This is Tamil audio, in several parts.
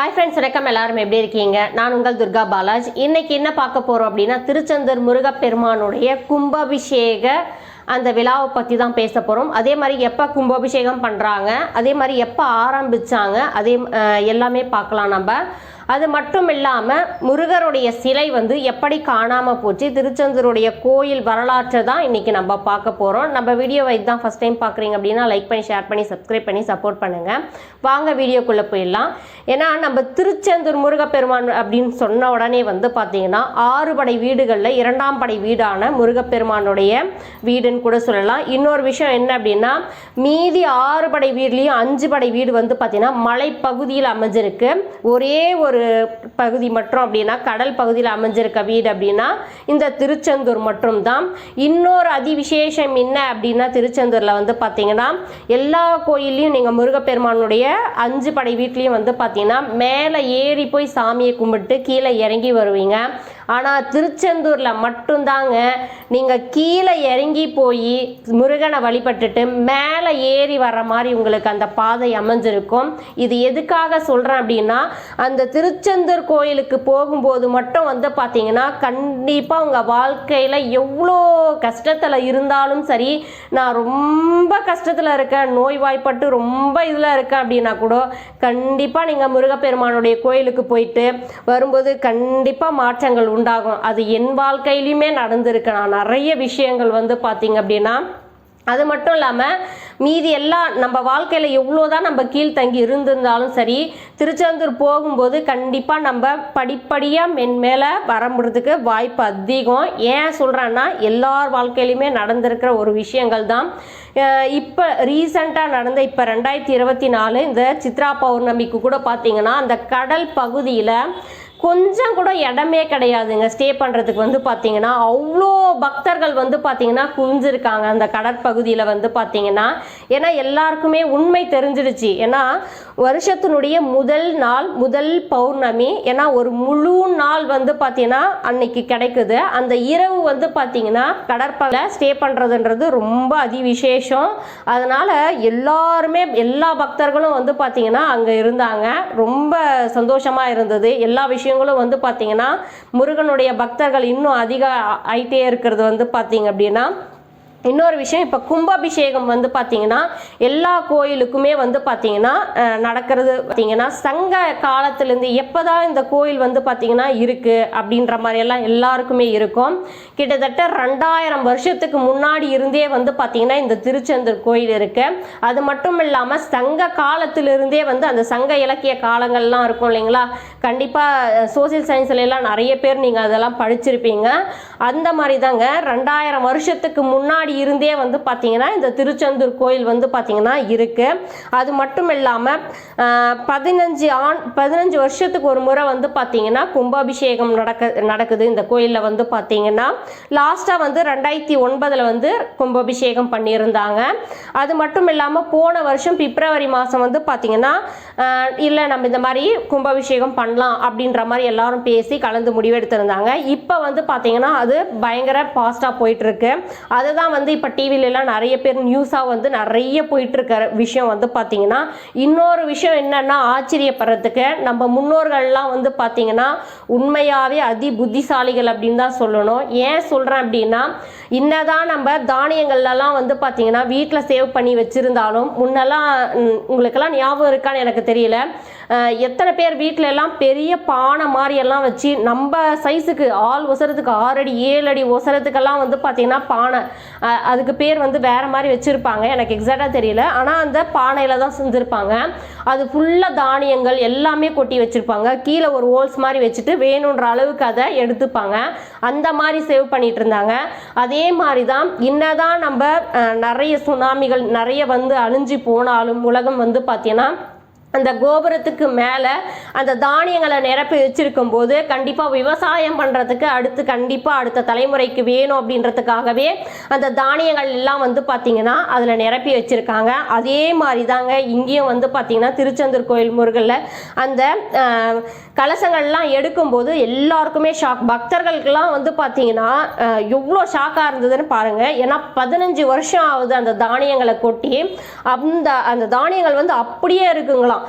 ஹாய் ஃப்ரெண்ட்ஸ் வணக்கம். எல்லாரும் எப்படி இருக்கீங்க? நான் உங்கள் துர்கா பாலாஜ். இன்னைக்கு என்ன பார்க்க போகிறோம் அப்படின்னா திருச்செந்தூர் முருகப்பெருமானுடைய கும்பாபிஷேக அந்த விழாவை பற்றி தான் பேச போகிறோம் அதே மாதிரி எப்போ கும்பாபிஷேகம் பண்ணுறாங்க அதே மாதிரி எப்போ ஆரம்பிச்சாங்க அதே எல்லாமே பார்க்கலாம் நம்ம. அது மட்டும் இல்லாமல் முருகருடைய சிலை வந்து எப்படி காணாமல் போச்சு திருச்செந்தூருடைய கோயில் வரலாற்றை தான் இன்றைக்கி நம்ம பார்க்க போகிறோம் நம்ம வீடியோவை இதுதான் ஃபஸ்ட் டைம் பார்க்குறீங்க அப்படின்னா லைக் பண்ணி ஷேர் பண்ணி சப்ஸ்கிரைப் பண்ணி சப்போர்ட் பண்ணுங்கள் வாங்க வீடியோக்குள்ளே போயிடலாம். ஏன்னா நம்ம திருச்செந்தூர் முருகப்பெருமான் அப்படின்னு சொன்ன உடனே வந்து பார்த்தீங்கன்னா ஆறு படை வீடுகளில் இரண்டாம் படை வீடான முருகப்பெருமானுடைய வீடுன்னு கூட சொல்லலாம். இன்னொரு விஷயம் என்ன அப்படின்னா மீதி ஆறு படை வீட்லேயும் அஞ்சு படை வீடு வந்து பார்த்தீங்கன்னா மலைப்பகுதியில் அமைஞ்சிருக்கு. ஒரே ஒரு பகுதி மட்டும் அப்படின்னா கடல் பகுதியில் அமைஞ்சிருக்க வீடு அப்படின்னா இந்த திருச்செந்தூர் மட்டும்தான். இன்னொரு அதிவிசேஷம் என்ன அப்படின்னா திருச்செந்தூரில் வந்து பார்த்தீங்கன்னா எல்லா கோயில்லையும் நீங்கள் முருகப்பெருமானுடைய அஞ்சு படை வீட்லேயும் வந்து பார்த்தீங்கன்னா மேலே ஏறி போய் சாமியை கும்பிட்டு கீழே இறங்கி வருவீங்க. ஆனால் திருச்செந்தூரில் மட்டும்தாங்க. நீங்கள் கீழே இறங்கி போய் முருகனை வழிபட்டுட்டு மேலே ஏறி வர்ற மாதிரி உங்களுக்கு அந்த பாதை அமைஞ்சிருக்கும். இது எதுக்காக சொல்கிறேன் அப்படின்னா அந்த திருச்செந்தூர் கோயிலுக்கு போகும்போது மட்டும் வந்து பார்த்தீங்கன்னா கண்டிப்பாக உங்கள் வாழ்க்கையில் எவ்வளோ கஷ்டத்தில் இருந்தாலும் சரி நான் ரொம்ப கஷ்டத்தில் இருக்கேன் நோய்வாய்ப்பட்டு ரொம்ப இதில் இருக்கேன் அப்படின்னா கூட கண்டிப்பாக நீங்கள் முருகப்பெருமானுடைய கோயிலுக்கு போயிட்டு வரும்போது கண்டிப்பாக மாற்றங்கள் உண்டாகும். அது என் வாழ்க்கையிலுமே நடந்திருக்கு. நான் நிறைய விஷயங்கள் வந்து பார்த்தீங்க அப்படின்னா அது மட்டும் இல்லாமல் மீதி எல்லாம் நம்ம வாழ்க்கையில் எவ்வளோ தான் நம்ம கீழ்த்தங்கி இருந்திருந்தாலும் சரி திருச்செந்தூர் போகும்போது கண்டிப்பாக நம்ம படிப்படியாக மென்மேலே முடியறதுக்கு வாய்ப்பு அதிகம். ஏன் சொல்கிறேன்னா எல்லார் வாழ்க்கையிலுமே நடந்திருக்கிற ஒரு விஷயங்கள் தான். இப்போ ரீசண்டாக நடந்த இப்போ ரெண்டாயிரத்தி இருபத்தி நாலு இந்த சித்ரா பௌர்ணமிக்கு கூட பார்த்தீங்கன்னா அந்த கடல் பகுதியில் கொஞ்சம் கூட இடமே கிடையாதுங்க. ஸ்டே பண்ணுறதுக்கு வந்து பார்த்தீங்கன்னா அவ்வளோ பக்தர்கள் வந்து பார்த்தீங்கன்னா குவிஞ்சிருக்காங்க. அந்த கடற்பகுதியில் வந்து பார்த்தீங்கன்னா ஏன்னா எல்லாருக்குமே உண்மை தெரிஞ்சிடுச்சு. ஏன்னா வருஷத்தினுடைய முதல் நாள் முதல் பௌர்ணமி ஏன்னா ஒரு முழு நாள் வந்து பார்த்தீங்கன்னா அன்னைக்கு கிடைக்குது. அந்த இரவு வந்து பார்த்தீங்கன்னா கடற்பகுதியில் ஸ்டே பண்ணுறதுன்றது ரொம்ப அதிவிசேஷம். அதனால் எல்லாருமே எல்லா பக்தர்களும் வந்து பார்த்தீங்கன்னா அங்கே இருந்தாங்க. ரொம்ப சந்தோஷமாக இருந்தது. எல்லா விஷயங்களும் வந்து பார்த்தீங்கன்னா முருகனுடைய பக்தர்கள் இன்னும் அதிக ஆயிட்டே இருக்கிறது வந்து பார்த்தீங்க அப்படின்னா இன்னொரு விஷயம் இப்போ கும்பாபிஷேகம் வந்து பார்த்தீங்கன்னா எல்லா கோயிலுக்குமே வந்து பார்த்தீங்கன்னா நடக்கிறது பார்த்தீங்கன்னா சங்க காலத்துலேருந்து எப்போ தான் இந்த கோயில் வந்து பார்த்தீங்கன்னா இருக்குது அப்படின்ற மாதிரியெல்லாம் எல்லாருக்குமே இருக்கும். கிட்டத்தட்ட ரெண்டாயிரம் வருஷத்துக்கு முன்னாடி இருந்தே வந்து பார்த்தீங்கன்னா இந்த திருச்செந்தூர் கோயில் இருக்குது அது மட்டும் இல்லாமல் சங்க காலத்திலிருந்தே வந்து அந்த சங்க இலக்கிய காலங்கள்லாம் இருக்கும் இல்லைங்களா? கண்டிப்பாக சோசியல் சயின்ஸ்ல எல்லாம் நிறைய பேர் நீங்கள் அதெல்லாம் படிச்சிருப்பீங்க. அந்த மாதிரி தாங்க ரெண்டாயிரம் வருஷத்துக்கு முன்னாடி இருந்தே வந்து பார்த்தீங்கன்னா இந்த திருச்செந்தூர் கோயில் வந்து பார்த்தீங்கன்னா இருக்கு. அது மட்டும் இல்லாமல் பதினஞ்சு ஆண் பதினஞ்சு வருஷத்துக்கு ஒரு முறை வந்து பார்த்தீங்கன்னா கும்பாபிஷேகம் நடக்க நடக்குது இந்த கோயிலில் வந்து பார்த்தீங்கன்னா லாஸ்ட்டாக வந்து ரெண்டாயிரத்தி ஒன்பதில் வந்து கும்பாபிஷேகம் பண்ணியிருந்தாங்க. அது மட்டும் இல்லாமல் போன வருஷம் பிப்ரவரி மாதம் வந்து பார்த்தீங்கன்னா இல்லை நம்ம இந்த மாதிரி கும்பாபிஷேகம் பண்ணலாம் அப்படின்ற மாதிரி எல்லாரும் பேசி கலந்து முடிவெடுத்திருந்தாங்க. இப்போ வந்து பார்த்தீங்கன்னா அது பயங்கர ஃபாஸ்ட்டாக போயிட்டுருக்கு அதுதான் வந்து இப்போ டிவிலெலாம் நிறைய பேர் நியூஸாக வந்து நிறைய போயிட்டுருக்கிற விஷயம் வந்து பார்த்திங்கன்னா இன்னொரு விஷயம் என்னென்னா ஆச்சரியப்படுறதுக்கு நம்ம முன்னோர்கள்லாம் வந்து பார்த்திங்கன்னா உண்மையாகவே அதி புத்திசாலிகள் அப்படின்னு தான் சொல்லணும். ஏன் சொல்கிறேன் அப்படின்னா இன்னதான் நம்ம தானியங்கள்லாம் வந்து பார்த்திங்கன்னா வீட்டில் சேவ் பண்ணி வச்சுருந்தாலும் முன்னெல்லாம் உங்களுக்கெல்லாம் ஞாபகம் இருக்கான்னு எனக்கு தெரியல. எத்தனை பேர் வீட்டில எல்லாம் பெரிய பானை மாதிரி எல்லாம் வச்சு நம்ம சைஸுக்கு ஆள் ஒசரத்துக்கு ஆறு அடி ஏழு அடி ஒசரத்துக்கெல்லாம் வந்து பார்த்தீங்கன்னா பானை. அதுக்கு பேர் வந்து வேற மாதிரி வச்சுருப்பாங்க. எனக்கு எக்ஸாக்டாக தெரியல. ஆனால் அந்த பானையில் தான் செஞ்சுருப்பாங்க. அது ஃபுல்லாக தானியங்கள் எல்லாமே கொட்டி வச்சுருப்பாங்க. கீழே ஒரு ஹோல்ஸ் மாதிரி வச்சுட்டு வேணுன்ற அளவுக்கு அதை எடுத்துப்பாங்க. அந்த மாதிரி சேவ் பண்ணிட்டு இருந்தாங்க. அதே மாதிரி தான் என்னதான் நம்ம நிறைய சுனாமிகள் நிறைய வந்து அழிஞ்சு போனாலும் உலகம் வந்து பார்த்தீங்கன்னா அந்த கோபுரத்துக்கு மேலே அந்த தானியங்களை நிரப்பி வச்சிருக்கும் போது கண்டிப்பாக விவசாயம் பண்ணுறதுக்கு அடுத்து கண்டிப்பாக அடுத்த தலைமுறைக்கு வேணும் அப்படின்றதுக்காகவே அந்த தானியங்கள் எல்லாம் வந்து பார்த்திங்கன்னா அதில் நிரப்பி வச்சுருக்காங்க. அதே மாதிரி தாங்க இங்கேயும் வந்து பார்த்திங்கன்னா திருச்செந்தூர் கோயில் முருகனில் அந்த கலசங்கள்லாம் எடுக்கும்போது எல்லாருக்குமே ஷாக் பக்தர்களுக்கெல்லாம் வந்து பார்த்தீங்கன்னா எவ்வளோ ஷாக்காக இருந்ததுன்னு பாருங்கள் ஏன்னா பதினஞ்சு வருஷம் ஆகுது அந்த தானியங்களை கொட்டி. அந்த அந்த தானியங்கள் வந்து அப்படியே இருக்குங்களாம்.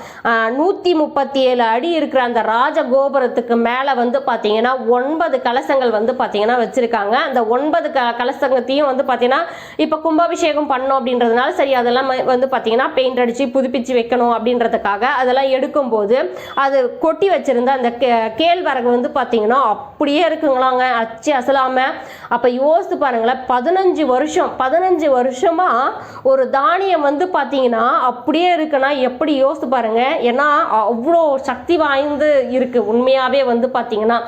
நூற்றி முப்பத்தி ஏழு அடி இருக்கிற அந்த ராஜ கோபுரத்துக்கு மேலே வந்து பார்த்தீங்கன்னா ஒன்பது கலசங்கள் வந்து பார்த்தீங்கன்னா வச்சுருக்காங்க. அந்த ஒன்பது க கலசங்கத்தையும் வந்து பார்த்தீங்கன்னா இப்போ கும்பாபிஷேகம் பண்ணோம் அப்படின்றதுனால சரி அதெல்லாம் வந்து பார்த்தீங்கன்னா பெயிண்ட் அடித்து புதுப்பிச்சு வைக்கணும் அப்படின்றதுக்காக அதெல்லாம் எடுக்கும்போது அது கொட்டி வச்சிருந்த அந்த கே- கேழ்வரகு வந்து பார்த்தீங்கன்னா அப்படியே இருக்குங்களாங்க. அச்சு அசலாமல் அப்போ யோசித்து பாருங்களேன் பதினஞ்சு வருஷம் பதினஞ்சு வருஷமாக ஒரு தானியம் வந்து பார்த்தீங்கன்னா அப்படியே இருக்குன்னா எப்படி யோசித்து பாருங்க. ஏன்னா அவ்வளோ சக்தி வாய்ந்து இருக்குது உண்மையாகவே வந்து பார்த்தீங்கன்னா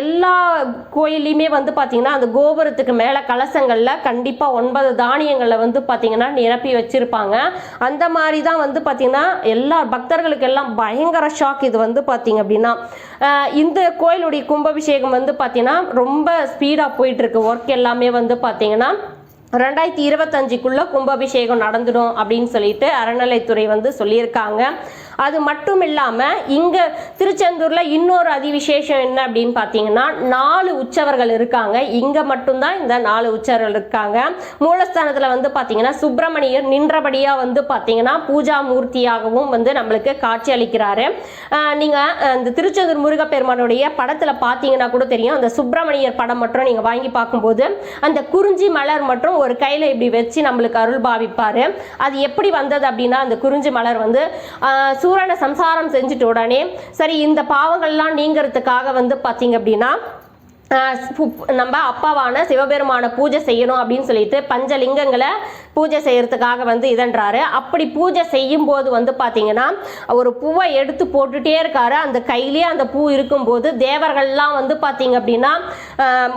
எல்லா கோயிலையுமே வந்து பார்த்திங்கன்னா அந்த கோபுரத்துக்கு மேலே கலசங்களில் கண்டிப்பாக ஒன்பது தானியங்களை வந்து பார்த்திங்கன்னா நிரப்பி வச்சுருப்பாங்க. அந்த மாதிரி தான் வந்து பார்த்திங்கன்னா எல்லா பக்தர்களுக்கு எல்லாம் பயங்கர ஷாக் இது வந்து பார்த்திங்க அப்படின்னா. இந்த கோயிலுடைய கும்பாபிஷேகம் வந்து பார்த்திங்கன்னா ரொம்ப ஸ்பீடாக போயிட்டுருக்கு. ஒர்க் எல்லாமே வந்து பார்த்தீங்கன்னா ரெண்டாயிரத்தி இருபத்தஞ்சிக்குள்ளே கும்பாபிஷேகம் நடந்துடும் அப்படின்னு சொல்லிட்டு அறநிலைத்துறை வந்து சொல்லியிருக்காங்க. அது மட்டும் இல்லாமல் இங்கே திருச்செந்தூரில் இன்னொரு அதிவிசேஷம் என்ன அப்படின்னு பார்த்தீங்கன்னா நாலு உற்சவர்கள் இருக்காங்க. இங்கே மட்டும்தான் இந்த நாலு உற்சவர்கள் இருக்காங்க. மூலஸ்தானத்தில் வந்து பார்த்தீங்கன்னா சுப்பிரமணியர் நின்றபடியாக வந்து பார்த்தீங்கன்னா பூஜா மூர்த்தியாகவும் வந்து நம்மளுக்கு காட்சி அளிக்கிறாரு. நீங்கள் இந்த திருச்செந்தூர் முருகப்பெருமானுடைய படத்தில் பார்த்தீங்கன்னா கூட தெரியும். அந்த சுப்பிரமணியர் படம் மட்டும் நீங்கள் வாங்கி பார்க்கும்போது அந்த குறிஞ்சி மலர் மற்றும் ஒரு கையில் இப்படி வச்சு நம்மளுக்கு அருள் பாவிப்பார் அது எப்படி வந்தது அப்படின்னா அந்த குறிஞ்சி மலர் வந்து சூரனை சம்சாரம் செஞ்சுட்டு உடனே சரி இந்த பாவங்கள்லாம் நீங்கிறதுக்காக வந்து பார்த்தீங்க அப்படின்னா நம்ம அப்பாவான சிவபெருமான பூஜை செய்யணும் அப்படின்னு சொல்லிட்டு பஞ்சலிங்கங்களை பூஜை செய்யறதுக்காக வந்து இதன்றாரு. அப்படி பூஜை செய்யும் போது வந்து பார்த்தீங்கன்னா ஒரு பூவை எடுத்து போட்டுட்டே இருக்காரு. அந்த கையிலேயே அந்த பூ இருக்கும்போது தேவர்கள்லாம் வந்து பார்த்தீங்க அப்படின்னா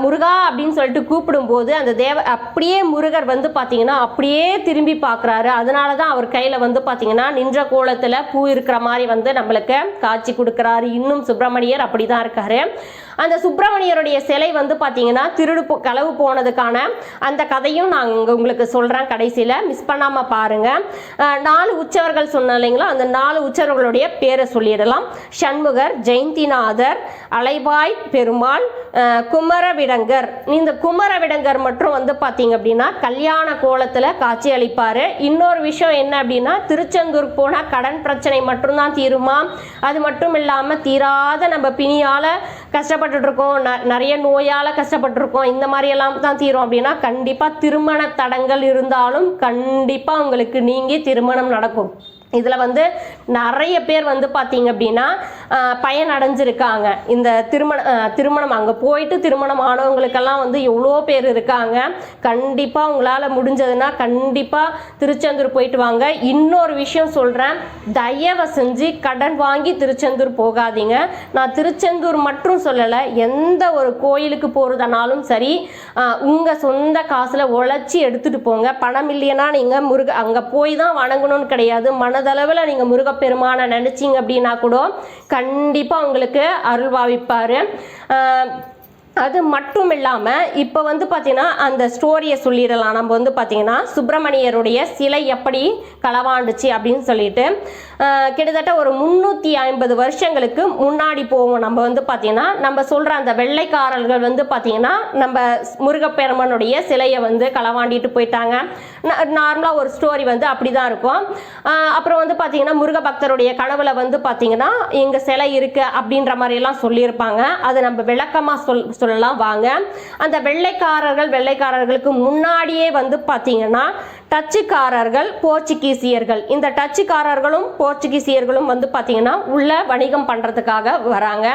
முருகா அப்படின்னு சொல்லிட்டு கூப்பிடும்போது அந்த தேவ அப்படியே முருகர் வந்து பார்த்தீங்கன்னா அப்படியே திரும்பி பார்க்குறாரு அதனால தான் அவர் கையில் வந்து பார்த்தீங்கன்னா நின்ற கோலத்தில் பூ இருக்கிற மாதிரி வந்து நம்மளுக்கு காட்சி கொடுக்குறாரு. இன்னும் சுப்பிரமணியர் அப்படி தான் இருக்காரு. அந்த சுப்பிரமணியருடைய சிலை வந்து பார்த்தீங்கன்னா திருடு களவு போனதுக்கான அந்த கதையும் நான் உங்களுக்கு சொல்கிறேன் கடைசியில். மிஸ் பண்ணாமல் பாருங்கள் நாலு உற்சவர்கள் சொன்னேன் இல்லைங்களா? அந்த நாலு உற்சவர்களுடைய பேரை சொல்லிடலாம். சண்முகர் ஜெயந்திநாதர் அலைவாய் பெருமாள் குமரவிடங்கர். இந்த குமரவிடங்கர் மட்டும் வந்து பார்த்தீங்க அப்படின்னா கல்யாண கோலத்தில் காட்சி அளிப்பார். இன்னொரு விஷயம் என்ன அப்படின்னா திருச்செந்தூர் போனால் கடன் பிரச்சனை மட்டும்தான் தீருமா? அது மட்டும் இல்லாமல் தீராத நம்ம பிணியால் கஷ்டப்பட்டுட்ருக்கோம். ந- நிறைய நோயால் கஷ்டப்பட்டிருக்கோம். இந்த மாதிரியெல்லாம் தான் தீரும். அப்படின்னா கண்டிப்பாக திருமண தடங்கள் இருந்தாலும் கண்டிப்பாக உங்களுக்கு நீங்கி திருமணம் நடக்கும். இதில் வந்து நிறைய பேர் வந்து பார்த்தீங்க அப்படின்னா பயன் அடைஞ்சிருக்காங்க இந்த திருமண திருமணம் அங்கே போயிட்டு திருமணம் ஆனவங்களுக்கெல்லாம் வந்து எவ்வளோ பேர் இருக்காங்க. கண்டிப்பாக உங்களால் முடிஞ்சதுன்னா கண்டிப்பாக திருச்செந்தூர் போயிட்டு வாங்க. இன்னொரு விஷயம் சொல்கிறேன் தயவை செஞ்சு கடன் வாங்கி திருச்செந்தூர் போகாதீங்க. நான் திருச்செந்தூர் மட்டும் சொல்லலை எந்த ஒரு கோயிலுக்கு போகிறதுனாலும் சரி உங்கள் சொந்த காசில் உழைச்சி எடுத்துகிட்டு போங்க. பணம் இல்லைன்னா நீங்கள் முருக அங்கே போய் தான் வணங்கணும்னு கிடையாது. மன மனதளவில் நீங்கள் முருகப்பெருமானை நினச்சிங்க அப்படின்னா கூட கண்டிப்பாக உங்களுக்கு அருள் பாவிப்பார். அது மட்டும் இல்லாமல் இப்போ வந்து பார்த்திங்கன்னா அந்த ஸ்டோரியை சொல்லிடலாம். நம்ம வந்து பார்த்திங்கன்னா சுப்பிரமணியருடைய சிலை எப்படி களவாண்டுச்சு அப்படின்னு சொல்லிட்டு கிட்டத்தட்ட ஒரு முந்நூற்றி ஐம்பது வருஷங்களுக்கு முன்னாடி போவோம். நம்ம வந்து பார்த்தீங்கன்னா நம்ம சொல்கிற அந்த வெள்ளைக்காரர்கள் வந்து பார்த்தீங்கன்னா நம்ம முருகப்பெருமனுடைய சிலையை வந்து களவாண்டிட்டு போயிட்டாங்க. நார்மலாக ஒரு ஸ்டோரி வந்து அப்படி தான் இருக்கும் அப்புறம் வந்து பார்த்தீங்கன்னா முருக பக்தருடைய கனவுல வந்து பார்த்தீங்கன்னா எங்கள் சிலை இருக்குது அப்படின்ற மாதிரியெல்லாம் சொல்லியிருப்பாங்க. அதை நம்ம விளக்கமாக சொல் சொல்லலாம் வாங்க. அந்த வெள்ளைக்காரர்கள் வெள்ளைக்காரர்களுக்கு முன்னாடியே வந்து பார்த்தீங்கன்னா டச்சுக்காரர்கள் போர்ச்சுகீசியர்கள். இந்த டச்சுக்காரர்களும் போர்ச்சுகீசியர்களும் வந்து பார்த்தீங்கன்னா உள்ள வணிகம் பண்ணுறதுக்காக வராங்க.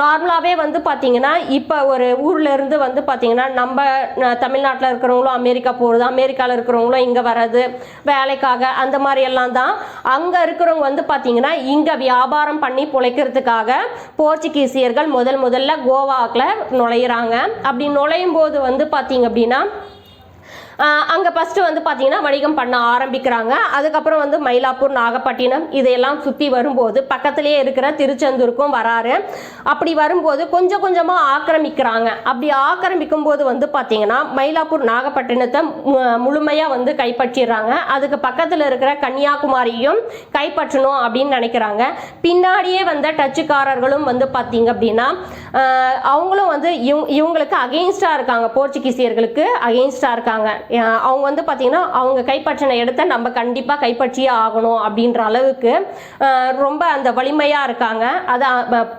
நார்மலாகவே வந்து பார்த்தீங்கன்னா இப்போ ஒரு ஊர்லேருந்து வந்து பார்த்தீங்கன்னா நம்ம தமிழ்நாட்டில் இருக்கிறவங்களும் அமெரிக்கா போகிறது அமெரிக்காவில் இருக்கிறவங்களும் இங்கே வர்றது வேலைக்காக அந்த மாதிரி எல்லாம் தான். அங்கே இருக்கிறவங்க வந்து பார்த்தீங்கன்னா இங்கே வியாபாரம் பண்ணி பிழைக்கிறதுக்காக போர்ச்சுகீசியர்கள் முதல் முதல்ல கோவாக்கில் நுழையிறாங்க. அப்படி நுழையும் போது வந்து பார்த்தீங்க அப்படின்னா அங்கே ஃபஸ்ட்டு வந்து பார்த்தீங்கன்னா வணிகம் பண்ண ஆரம்பிக்கிறாங்க. அதுக்கப்புறம் வந்து மயிலாப்பூர் நாகப்பட்டினம் இதையெல்லாம் சுற்றி வரும்போது பக்கத்திலேயே இருக்கிற திருச்செந்தூருக்கும் வராரு. அப்படி வரும்போது கொஞ்சம் கொஞ்சமாக ஆக்கிரமிக்கிறாங்க. அப்படி ஆக்கிரமிக்கும் போது வந்து பார்த்தீங்கன்னா மயிலாப்பூர் நாகப்பட்டினத்தை முழுமையாக வந்து கைப்பற்றிடுறாங்க. அதுக்கு பக்கத்தில் இருக்கிற கன்னியாகுமரியும் கைப்பற்றணும் அப்படின்னு நினைக்கிறாங்க. பின்னாடியே வந்த டச்சுக்காரர்களும் வந்து பார்த்தீங்க அப்படின்னா அவங்களும் வந்து இவங்க இவங்களுக்கு அகெயின்ஸ்டாக இருக்காங்க. போர்ச்சுகீசியர்களுக்கு அகெயின்ஸ்டாக இருக்காங்க. அவங்க வந்து பார்த்திங்கன்னா அவங்க கைப்பற்றின இடத்த நம்ம கண்டிப்பாக கைப்பற்றியே ஆகணும் அப்படின்ற அளவுக்கு ரொம்ப அந்த வலிமையாக இருக்காங்க. அது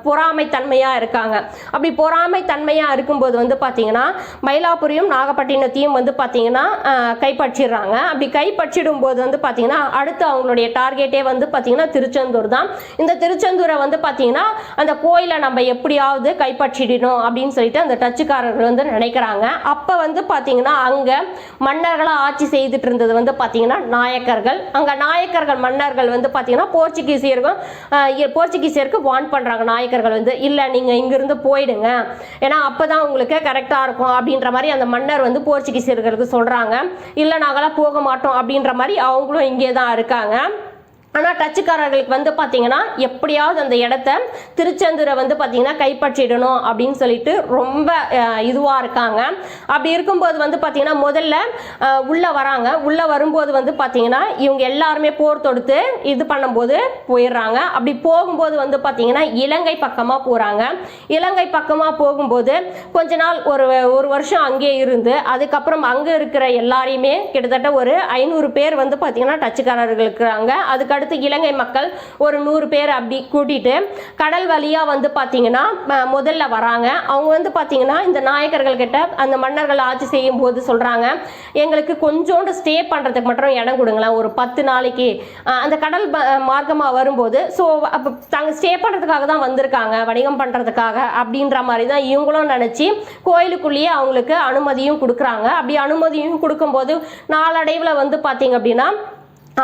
பொறாமைத்தன்மையாக இருக்காங்க. அப்படி பொறாமைத்தன்மையாக இருக்கும்போது வந்து பார்த்திங்கன்னா மயிலாப்பூரியும் நாகப்பட்டினத்தையும் வந்து பார்த்திங்கன்னா கைப்பற்றிடுறாங்க. அப்படி கைப்பற்றிடும் போது வந்து பார்த்திங்கன்னா அடுத்து அவங்களுடைய டார்கெட்டே வந்து பார்த்திங்கன்னா திருச்செந்தூர் தான். இந்த திருச்செந்தூரை வந்து பார்த்திங்கன்னா அந்த கோயிலை நம்ம எப்படியாவது கைப்பற்றிடணும் அப்படின்னு சொல்லிட்டு அந்த டச்சுக்காரர்கள் வந்து நினைக்கிறாங்க. அப்போ வந்து பார்த்திங்கன்னா அங்கே மன்னர்களாக ஆட்சி செய்துட்டு இருந்தது வந்து பார்த்தீங்கன்னா நாயக்கர்கள். அங்கே நாயக்கர்கள் மன்னர்கள் வந்து பார்த்தீங்கன்னா போர்ச்சுகீசியருக்கும் போர்ச்சுகீசியருக்கு வார்ன் பண்ணுறாங்க நாயக்கர்கள் வந்து இல்லை நீங்கள் இங்கிருந்து போயிடுங்க. ஏன்னா அப்போ தான் உங்களுக்கு கரெக்டாக இருக்கும். அப்படின்ற மாதிரி அந்த மன்னர் வந்து போர்ச்சுகீசியர்களுக்கு சொல்கிறாங்க இல்லை நாங்களாம் போக மாட்டோம். அப்படின்ற மாதிரி அவங்களும் இங்கே தான் இருக்காங்க. ஆனால் டச்சுக்காரர்களுக்கு வந்து பார்த்தீங்கன்னா எப்படியாவது அந்த இடத்த திருச்செந்தூரை வந்து பார்த்தீங்கன்னா கைப்பற்றிடணும் அப்படின்னு சொல்லிட்டு ரொம்ப இதுவாக இருக்காங்க. அப்படி இருக்கும்போது வந்து பார்த்தீங்கன்னா முதல்ல உள்ளே வராங்க. உள்ளே வரும்போது வந்து பார்த்தீங்கன்னா இவங்க எல்லாருமே போர் தொடுத்து இது பண்ணும்போது போயிடுறாங்க. அப்படி போகும்போது வந்து பார்த்தீங்கன்னா இலங்கை பக்கமாக போகிறாங்க இலங்கை பக்கமாக போகும்போது கொஞ்ச நாள் ஒரு ஒரு வருஷம் அங்கேயே இருந்து அதுக்கப்புறம் அங்கே இருக்கிற எல்லாரையுமே கிட்டத்தட்ட ஒரு ஐநூறு பேர் வந்து பார்த்தீங்கன்னா டச்சுக்காரர்கள் இருக்கிறாங்க அடுத்து இலங்கை மக்கள் ஒரு நூறு பேர் அப்படி கூட்டிட்டு கடல் வழியாக வந்து பார்த்தீங்கன்னா முதல்ல வராங்க. அவங்க வந்து பார்த்தீங்கன்னா இந்த நாயக்கர்கள் கிட்ட அந்த மன்னர்கள் ஆட்சி செய்யும் போது சொல்கிறாங்க எங்களுக்கு கொஞ்சோண்டு ஸ்டே பண்ணுறதுக்கு மட்டும் இடம் கொடுங்களேன். ஒரு பத்து நாளைக்கு அந்த கடல் மார்க்கமாக வரும்போது ஸோ அப்போ தாங்க ஸ்டே பண்ணுறதுக்காக தான் வந்திருக்காங்க வணிகம் பண்ணுறதுக்காக அப்படின்ற மாதிரி தான் இவங்களும் நினச்சி கோயிலுக்குள்ளேயே அவங்களுக்கு அனுமதியும் கொடுக்குறாங்க. அப்படி அனுமதியும் கொடுக்கும்போது நாளடைவில் வந்து பார்த்தீங்க அப்படின்னா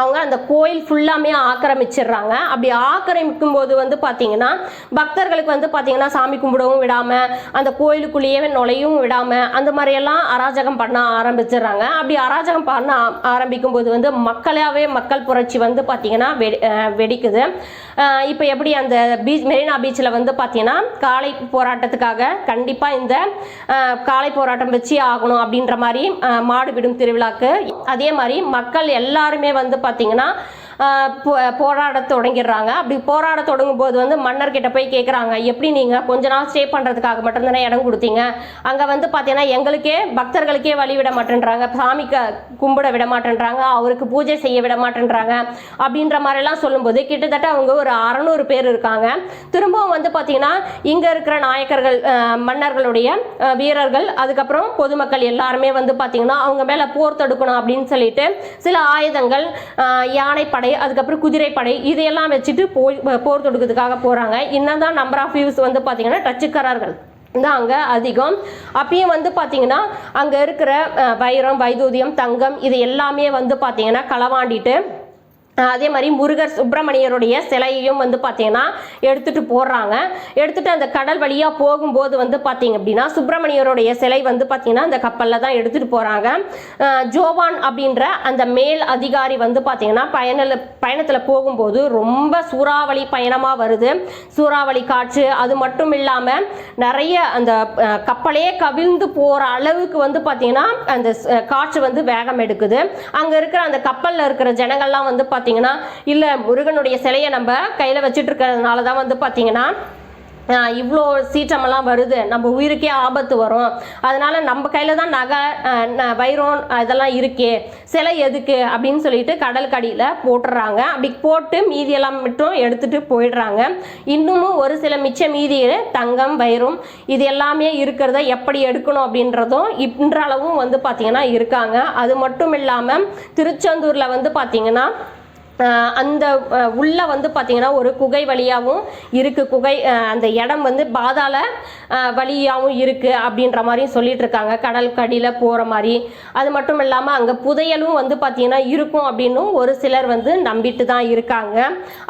அவங்க அந்த கோயில் ஃபுல்லாமே ஆக்கிரமிச்சிடுறாங்க. அப்படி ஆக்கிரமிக்கும் போது வந்து பார்த்தீங்கன்னா பக்தர்களுக்கு வந்து பார்த்தீங்கன்னா சாமி கும்பிடவும் விடாமல் அந்த கோயிலுக்குள்ளேயே நுழையவும் விடாமல் அந்த மாதிரியெல்லாம் அராஜகம் பண்ண ஆரம்பிச்சிடுறாங்க. அப்படி அராஜகம் பண்ண ஆரம்பிக்கும் போது வந்து மக்களாகவே மக்கள் புரட்சி வந்து பார்த்தீங்கன்னா வெடி வெடிக்குது. இப்போ எப்படி அந்த பீச் மெரினா பீச்சில் வந்து பார்த்தீங்கன்னா காலை போராட்டத்துக்காக கண்டிப்பாக இந்த காலை போராட்டம் வச்சு ஆகணும் அப்படின்ற மாதிரி மாடு விடும் திருவிழாக்கு அதே மாதிரி மக்கள் எல்லாருமே வந்து பார்த்தீங்கன்னா போராட தொடங்கிடுறாங்க. அப்படி போராட தொடங்கும் போது வந்து மன்னர்கிட்ட போய் கேட்குறாங்க எப்படி நீங்கள் கொஞ்ச நாள் ஸ்டே பண்ணுறதுக்காக மட்டும்தானே இடம் கொடுத்தீங்க? அங்கே வந்து பார்த்தீங்கன்னா எங்களுக்கே பக்தர்களுக்கே வழி விட மாட்டேன்றாங்க. சாமிக்கு கும்பிட விட மாட்டேன்றாங்க. அவருக்கு பூஜை செய்ய விட மாட்டேன்றாங்க. அப்படின்ற மாதிரிலாம் சொல்லும்போது கிட்டத்தட்ட அவங்க ஒரு அறநூறு பேர் இருக்காங்க. திரும்பவும் வந்து பார்த்தீங்கன்னா இங்கே இருக்கிற நாயக்கர்கள் மன்னர்களுடைய வீரர்கள் அதுக்கப்புறம் பொதுமக்கள் எல்லாருமே வந்து பார்த்தீங்கன்னா அவங்க மேலே போர் தொடுக்கணும் அப்படின்னு சொல்லிட்டு சில ஆயுதங்கள் அஹ், படை அதுக்கப்புறம் குதிரைப்படை இதையெல்லாம் வச்சுட்டு போய் போர் தொடுக்கிறதுக்காக போகிறாங்க என்ன தான் நம்பர் ஆஃப் வியூஸ் வந்து பார்த்தீங்கன்னா டச்சுக்காரர்கள். தான் அங்கே அதிகம். அப்பயும் வந்து பார்த்தீங்கன்னா அங்கே இருக்கிற வைரம் வைதூதியம் தங்கம் இது எல்லாமே வந்து பார்த்தீங்கன்னா களவாண்டிட்டு அதே மாதிரி முருகர் சுப்பிரமணியருடைய சிலையையும் வந்து பார்த்தீங்கன்னா எடுத்துகிட்டு போடுறாங்க எடுத்துகிட்டு அந்த கடல் வழியாக போகும்போது வந்து பார்த்தீங்க அப்படின்னா சுப்பிரமணியருடைய சிலை வந்து பார்த்தீங்கன்னா அந்த கப்பலில் தான் எடுத்துகிட்டு போகிறாங்க ஜோவான் அப்படின்ற அந்த மேல் அதிகாரி வந்து பார்த்தீங்கன்னா பயணில் பயணத்தில் போகும்போது ரொம்ப சூறாவளி பயணமாக வருது. சூறாவளி காற்று அது மட்டும் இல்லாமல் நிறைய அந்த கப்பலே கவிழ்ந்து போகிற அளவுக்கு வந்து பார்த்தீங்கன்னா அந்த காற்று வந்து வேகம் எடுக்குது. அங்கே இருக்கிற அந்த கப்பலில் இருக்கிற ஜனங்கள்லாம் வந்து பார்த்தீங்கன்னா இல்லை முருகனுடைய சிலையை நம்ம கையில் வச்சுட்டு இருக்கிறதுனால தான் வந்து பார்த்தீங்கன்னா இவ்வளோ சீற்றமெல்லாம் வருது. நம்ம உயிருக்கே ஆபத்து வரும். அதனால் நம்ம கையில் தான் நகை வைரம் இதெல்லாம் இருக்கே. சிலை எதுக்கு? அப்படின்னு சொல்லிட்டு கடல் கடியில் போட்டுடுறாங்க அப்படி போட்டு மீதியெல்லாம் மட்டும் எடுத்துட்டு போயிடுறாங்க. இன்னமும் ஒரு சில மிச்ச மீதி தங்கம் வைரம் இது எல்லாமே இருக்கிறத எப்படி எடுக்கணும் அப்படின்றதும் இன்றளவும் வந்து பார்த்திங்கன்னா இருக்காங்க. அது மட்டும் இல்லாமல் திருச்செந்தூரில் வந்து பார்த்திங்கன்னா அந்த உள்ளே உள்ள வந்து பார்த்தீங்கன்னா ஒரு குகை வழியாகவும் இருக்குது குகை அந்த இடம் வந்து பாதாள வழியாகவும் இருக்குது அப்படின்ற மாதிரியும் சொல்லிட்டு இருக்காங்க. கடல் கடியில் போகிற மாதிரி. அது மட்டும் இல்லாமல் அங்கே புதையலும் வந்து பார்த்தீங்கன்னா இருக்கும் அப்படின்னும் ஒரு சிலர் வந்து நம்பிட்டு தான் இருக்காங்க.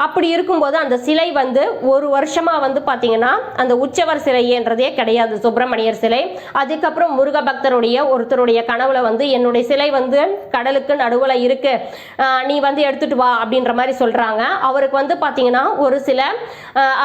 அப்படி இருக்கும்போது அந்த சிலை வந்து ஒரு வருஷமாக வந்து பார்த்தீங்கன்னா அந்த உச்சவர் சிலைன்றதே கிடையாது. சுப்பிரமணியர் சிலை. அதுக்கப்புறம் முருக பக்தருடைய ஒருத்தருடைய கனவுல வந்து என்னுடைய சிலை வந்து கடலுக்கு நடுவில் இருக்குது நீ வந்து எடுத்துகிட்டு வா அப்படின்ற மாதிரி சொல்கிறாங்க அவருக்கு வந்து பார்த்தீங்கன்னா ஒரு சில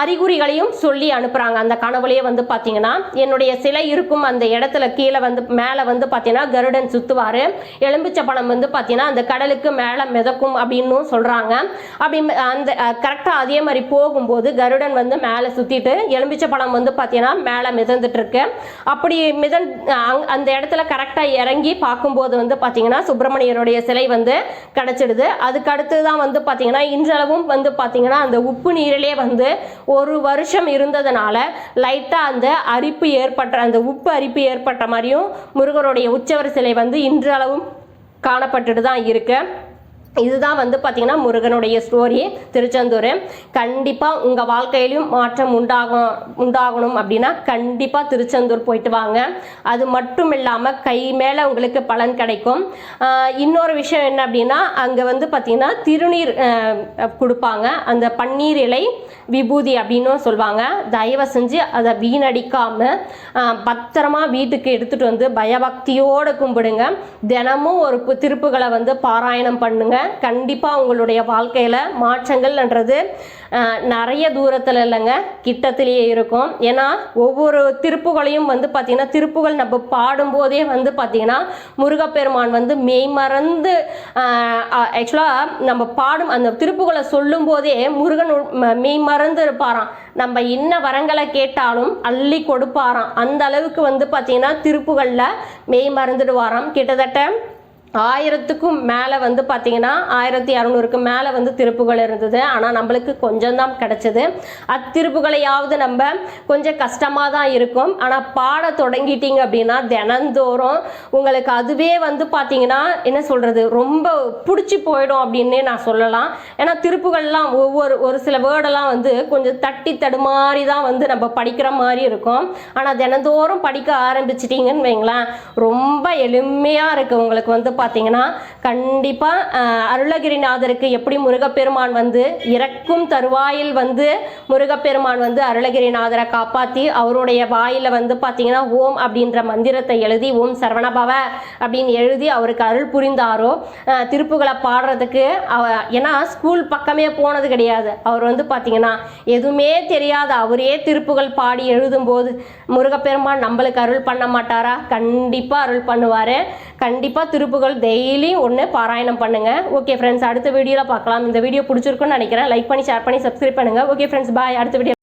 அறிகுறிகளையும் சொல்லி அனுப்புகிறாங்க அந்த கனவுலையே வந்து பார்த்தீங்கன்னா என்னுடைய சிலை இருக்கும் அந்த இடத்துல கீழே வந்து மேலே வந்து பார்த்தீங்கன்னா கருடன் சுற்றுவார் எலும்பிச்சை பழம் வந்து பார்த்தீங்கன்னா அந்த கடலுக்கு மேலே மிதக்கும் அப்படின்னும் சொல்கிறாங்க அப்படி அந்த கரெக்டாக அதே மாதிரி போகும்போது கருடன் வந்து மேலே சுற்றிட்டு எலும்பிச்ச பழம் வந்து பார்த்தீங்கன்னா மேலே மிதந்துட்டுருக்கு. அப்படி மிதன் அங்- அந்த இடத்துல கரெக்டாக இறங்கி பார்க்கும்போது வந்து பார்த்தீங்கன்னா சுப்பிரமணியனுடைய சிலை வந்து கிடச்சிடுது. அதுக்கு அடுத்து தான் வந்து பார்த்திங்கன்னா இன்றளவும் வந்து பார்த்திங்கன்னா அந்த உப்பு நீரிலே வந்து ஒரு வருஷம் இருந்ததுனால லைட்டாக அந்த அரிப்பு ஏற்பட்ட அந்த உப்பு அரிப்பு ஏற்பட்ட மாதிரியும் முருகருடைய உச்சவர் சிலை வந்து இன்றளவும் காணப்பட்டுட்டு தான் இருக்குது இதுதான் வந்து பார்த்தீங்கன்னா முருகனுடைய ஸ்டோரி திருச்செந்தூர். கண்டிப்பாக உங்கள் வாழ்க்கையிலும் மாற்றம் உண்டாகும் உண்டாகணும் அப்படின்னா கண்டிப்பாக திருச்செந்தூர் போயிட்டு வாங்க. அது மட்டும் இல்லாமல் கை மேலே உங்களுக்கு பலன் கிடைக்கும். இன்னொரு விஷயம் என்ன அப்படின்னா அங்கே வந்து பார்த்தீங்கன்னா திருநீர் கொடுப்பாங்க. அந்த பன்னீர் இலை விபூதி அப்படின்னும் சொல்லுவாங்க. தயவு செஞ்சு அதை வீணடிக்காமல் பத்திரமா வீட்டுக்கு எடுத்துகிட்டு வந்து பயபக்தியோடு கும்பிடுங்க. தினமும் ஒரு திருப்புகளை வந்து பாராயணம் கண்டிப்பாக உங்களுடைய வாழ்க்கையில் மாற்றங்கள்ன்றது நிறைய தூரத்தில் இல்லைங்க. கிட்டத்திலேயே இருக்கும். ஏன்னா ஒவ்வொரு திருப்புகளையும் வந்து பார்த்திங்கன்னா திருப்புகள் நம்ம பாடும்போதே வந்து பார்த்திங்கன்னா முருகப்பெருமான் வந்து மெய்மறந்து ஆக்சுவலாக நம்ம பாடும் அந்த திருப்புகளை சொல்லும் போதே முருகன் மெய்மறந்து இருப்பாராம் நம்ம என்ன வரங்களை கேட்டாலும் அள்ளி கொடுப்பாராம். அந்த அளவுக்கு வந்து பார்த்திங்கன்னா திருப்புகளில் மெய் மறந்துடுவாராம். கிட்டத்தட்ட ஆயிரத்துக்கும் மேலே வந்து பார்த்தீங்கன்னா ஆயிரத்தி இரநூறுக்கு மேலே வந்து திருப்புகள் இருந்தது. ஆனால் நம்மளுக்கு கொஞ்சம் தான் கிடச்சிது. அத்திருப்புகளையாவது நம்ம கொஞ்சம் கஷ்டமாக தான் இருக்கும். ஆனால் பாட தொடங்கிட்டீங்க அப்படின்னா தினந்தோறும் உங்களுக்கு அதுவே வந்து பார்த்தீங்கன்னா என்ன சொல்கிறது ரொம்ப பிடிச்சி போயிடும் அப்படின்னே நான் சொல்லலாம். ஏன்னா திருப்புகள்லாம் ஒவ்வொரு ஒரு சில வேர்டெல்லாம் வந்து கொஞ்சம் தட்டி தடுமாறி தான் வந்து நம்ம படிக்கிற மாதிரி இருக்கும். ஆனால் தினந்தோறும் படிக்க ஆரம்பிச்சிட்டிங்கன்னு வைங்களேன் ரொம்ப எளிமையாக இருக்குது உங்களுக்கு வந்து பார்த்தீங்கன்னா கண்டிப்பாக அருளகிரிநாதருக்கு எப்படி முருகப்பெருமான் வந்து இறக்கும் தருவாயில் வந்து முருகப்பெருமான் வந்து அருளகிரிநாதரை காப்பாற்றி அவருடைய வாயில் வந்து பார்த்தீங்கன்னா ஓம் அப்படின்ற மந்திரத்தை எழுதி ஓம் சரவணபவ அப்படின்னு எழுதி அவருக்கு அருள் புரிந்தாரோ திருப்புகளை பாடுறதுக்கு அவ ஏன்னா ஸ்கூல் பக்கமே போனது கிடையாது. அவர் வந்து பார்த்தீங்கன்னா எதுவுமே தெரியாத அவரே திருப்புகள் பாடி எழுதும்போது முருகப்பெருமான் நம்மளுக்கு அருள் பண்ண மாட்டாரா? கண்டிப்பாக அருள் பண்ணுவார். கண்டிப்பாக திருப்புகள் டெய்லி ஒன்று பாராயணம் பண்ணுங்க. ஓகே ஃப்ரெண்ட்ஸ் அடுத்த வீடியோவில் பார்க்கலாம். இந்த வீடியோ பிடிச்சிருக்குன்னு நினைக்கிறேன். லைக் பண்ணி ஷேர் பண்ணி சப்ஸ்கிரைப் பண்ணுங்க. ஓகே ஃப்ரெண்ட்ஸ் பாய் அடுத்த வீடியோ